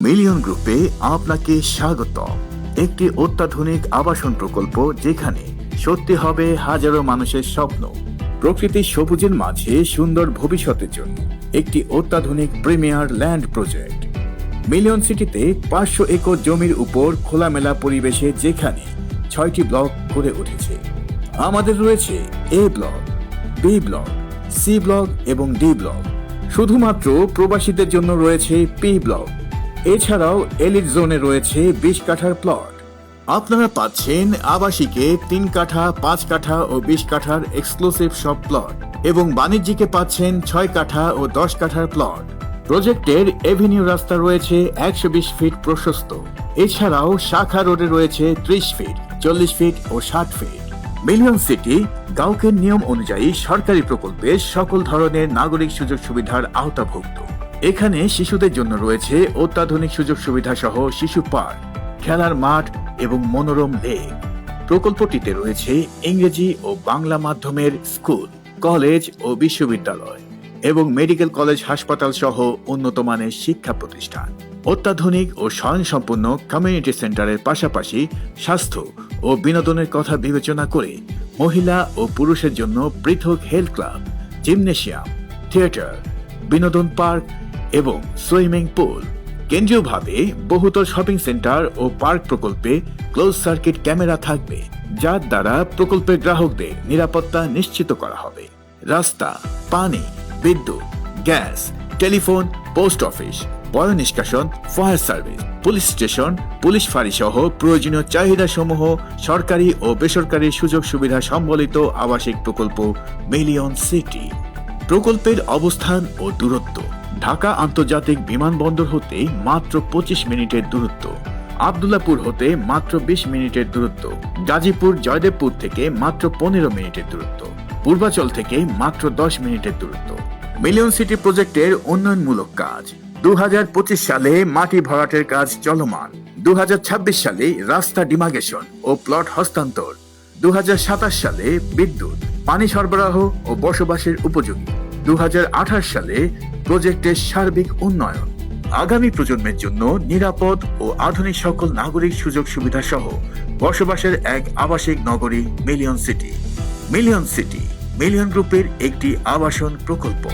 Million গ্রুপে আপনাকে স্বাগত। একটি অত্যাধুনিক আবাসন প্রকল্প যেখানে সত্যি হবে হাজারো মানুষের স্বপ্ন। প্রকৃতির সবুজের মাঝে সুন্দর ভবিষ্যতের জন্য একটি অত্যাধুনিক প্রিমিয়ার ল্যান্ড প্রজেক্ট। মিলিয়ন সিটিতে পাঁচশো একর জমির উপর খোলামেলা পরিবেশে যেখানে ছয়টি ব্লক গড়ে উঠেছে। আমাদের রয়েছে A block, B block, C block এবং ডি ব্লক। শুধুমাত্র প্রবাসীদের জন্য রয়েছে পি ব্লক। এছাড়াও এলিট জোনে রয়েছে বিশ কাঠার প্লট আপনারা পাচ্ছেন আবাসিকে তিন কাঠা, পাঁচ কাঠা ও বিশ কাঠার এক্সক্লুসিভ সব প্লট এবং বাণিজ্যিকে পাচ্ছেন ছয় কাঠা ও দশ কাঠার প্লট প্রজেক্টের এভিনিউ রাস্তা রয়েছে একশো বিশ ফিট প্রশস্ত। এছাড়াও শাখা রোডে রয়েছে ত্রিশ ফিট চল্লিশ ফিট ও ষাট ফিট মিলিয়ন সিটি গাউকের নিয়ম অনুযায়ী সরকারি প্রকল্পে সকল ধরনের নাগরিক সুযোগ সুবিধার আওতাভুক্ত। এখানে শিশুদের জন্য রয়েছে অত্যাধুনিক সুযোগ সুবিধা সহ শিশু পার্ক, খেলার মাঠ এবং মনোরম লেক। প্রকল্পটিতে রয়েছে ইংরেজি ও বাংলা মাধ্যমের স্কুল, কলেজ ও বিশ্ববিদ্যালয় এবং মেডিকেল কলেজ, হাসপাতাল সহ উন্নত মানের শিক্ষা প্রতিষ্ঠান। অত্যাধুনিক ও স্বয়ংসম্পন্ন কমিউনিটি সেন্টারের পাশাপাশি স্বাস্থ্য ও বিনোদনের কথা বিবেচনা করে মহিলা ও পুরুষের জন্য পৃথক হেলথ ক্লাব, জিমনেশিয়াম, থিয়েটার, বিনোদন পার্ক এবং সুইমিং পুল। কেন্দ্রীয়ভাবে বহুতল শপিং সেন্টার ও পার্ক প্রকল্পে ক্লোজ সার্কিট ক্যামেরা থাকবে, যার দ্বারা প্রকল্পের গ্রাহকদের নিরাপত্তা নিশ্চিত করা হবে। রাস্তা, পানি, বিদ্যুৎ, গ্যাস, টেলিফোন, পোস্ট অফিস বয় নিষ্কাশন, fire service, police station, police ফাঁড়ি সহ প্রয়োজনীয় চাহিদা সমূহ সরকারি ও বেসরকারি সুযোগ সুবিধা সম্বলিত আবাসিক প্রকল্প মিলিয়ন সিটি। প্রকল্পের অবস্থান ও দূরত্ব। ঢাকা আন্তর্জাতিক বিমানবন্দর হতে মাত্র পঁচিশ মিনিটের দূরত্ব। আবদুল্লাপুর হতে মাত্র বিশ মিনিটের দূরত্ব। গাজীপুর, জয়দেবপুর থেকে মাত্র পনেরো মিনিটের দূরত্ব। পূর্বাচল থেকে মাত্র দশ মিনিটের দূরত্ব। মিলিয়ন সিটি প্রজেক্টের উন্নয়নমূলক কাজ। দু হাজার পঁচিশ সালে মাটি ভরাটের কাজ চলমান। দু হাজার ছাব্বিশ সালে রাস্তা ডিমাগেশন ও প্লট হস্তান্তর। দু হাজার সাতাশ সালে বিদ্যুৎ, পানি সরবরাহ ও বসবাসের উপযোগী। সালে প্রজেক্টের সার্বিক উন্নয়ন, আগামী প্রজন্মের জন্য নিরাপদ ও আধুনিক সকল নাগরিক সুযোগ সুবিধা সহ বসবাসের এক আবাসিক নগরী million city. Million city, million গ্রুপের একটি আবাসন প্রকল্প।